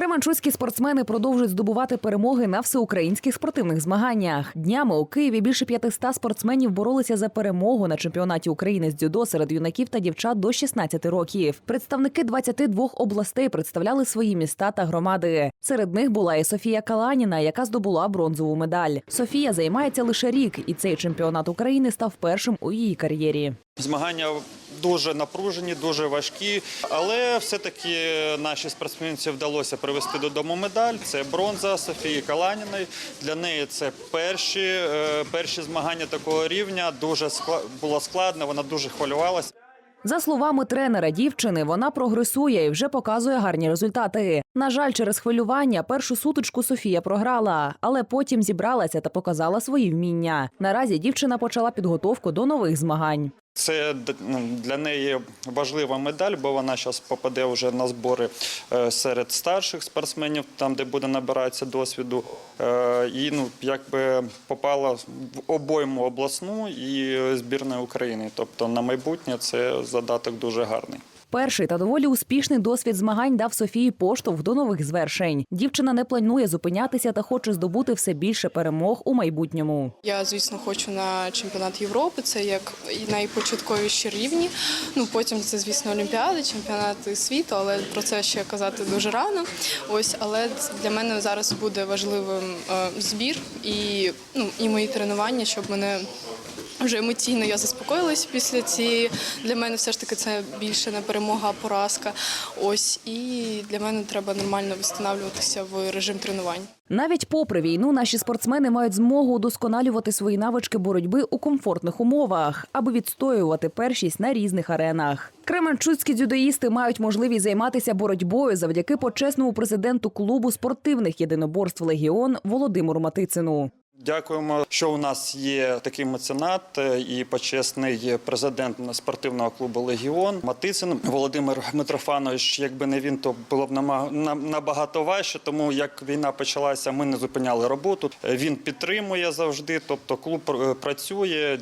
Кременчуцькі спортсмени продовжують здобувати перемоги на всеукраїнських спортивних змаганнях. Днями у Києві більше 500 спортсменів боролися за перемогу на чемпіонаті України з дзюдо серед юнаків та дівчат до 16 років. Представники 22 областей представляли свої міста та громади. Серед них була і Софія Каланіна, яка здобула бронзову медаль. Софія займається лише рік, і цей чемпіонат України став першим у її кар'єрі. Змагання дуже напружені, дуже важкі, але все-таки нашій спортсменці вдалося привезти додому медаль. Це бронза Софії Каланіної. Для неї це перші, е, перші змагання такого рівня. Дуже скла- було складно, вона дуже хвилювалася. За словами тренера дівчини, вона прогресує і вже показує гарні результати. На жаль, через хвилювання першу сутичку Софія програла, але потім зібралася та показала свої вміння. Наразі дівчина почала підготовку до нових змагань. Це ну, для неї важлива медаль, бо вона зараз попаде вже на збори е, серед старших спортсменів, там де буде набиратися досвіду. Е, І ну якби попала в обойму обласну і збірної України. Тобто на майбутнє це задаток дуже гарний. Перший та доволі успішний досвід змагань дав Софії поштовх до нових звершень. Дівчина не планує зупинятися та хоче здобути все більше перемог у майбутньому. Я, звісно, хочу на чемпіонат Європи. Це як і найпочатковіші рівні. Ну потім це, звісно, Олімпіади, чемпіонати світу, але про це ще казати дуже рано. Ось, але для мене зараз буде важливим е, збір і ну і мої тренування, щоб мене. Вже емоційно я заспокоїлась після цієї. Для мене все ж таки це більше не перемога, а поразка. Ось і для мене треба нормально встановлюватися в режим тренувань. Навіть попри війну, наші спортсмени мають змогу удосконалювати свої навички боротьби у комфортних умовах, аби відстоювати першість на різних аренах. Кременчуцькі дзюдоїсти мають можливість займатися боротьбою завдяки почесному президенту клубу спортивних єдиноборств Легіон Володимиру Матицину. Дякуємо, що у нас є такий меценат е, і почесний президент спортивного клубу Легіон Матицин Володимир Митрофанович. Якби не він, то було б набагато важче. Тому як війна почалася, ми не зупиняли роботу. Е, Він підтримує завжди. Тобто, клуб е, працює.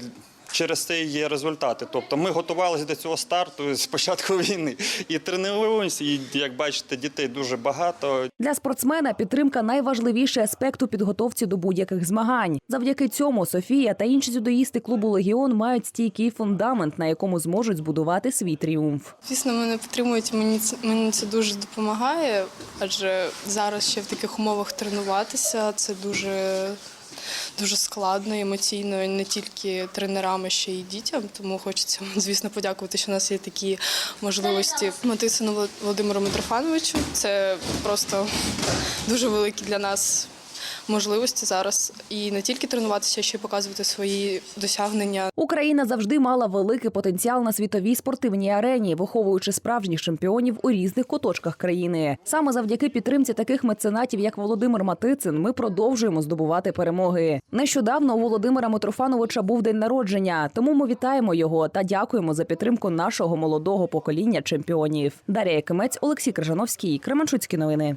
Через це і є результати. Тобто ми готувалися до цього старту з початку війни і тренуємося. І як бачите, дітей дуже багато. Для спортсмена підтримка найважливіший аспект у підготовці до будь-яких змагань. Завдяки цьому Софія та інші дзюдоїсти клубу Легіон мають стійкий фундамент, на якому зможуть збудувати свій тріумф. Звісно, мене підтримують. Мені це мені це дуже допомагає, адже зараз ще в таких умовах тренуватися це дуже. Дуже складно, емоційно не тільки тренерам, а ще й дітям. Тому хочеться, звісно, подякувати, що у нас є такі можливості. Матисину Володимиру Митрофановичу. Це просто дуже великий для нас можливості зараз. І не тільки тренуватися, а ще й показувати свої досягнення Україна завжди мала великий потенціал на світовій спортивній арені, виховуючи справжніх чемпіонів у різних куточках країни. Саме завдяки підтримці таких меценатів, як Володимир Матицин, ми продовжуємо здобувати перемоги. Нещодавно у Володимира Митрофановича був день народження, тому ми вітаємо його та дякуємо за підтримку нашого молодого покоління чемпіонів. Дар'я Якимець, Олексій Крижановський, Кременчуцькі новини.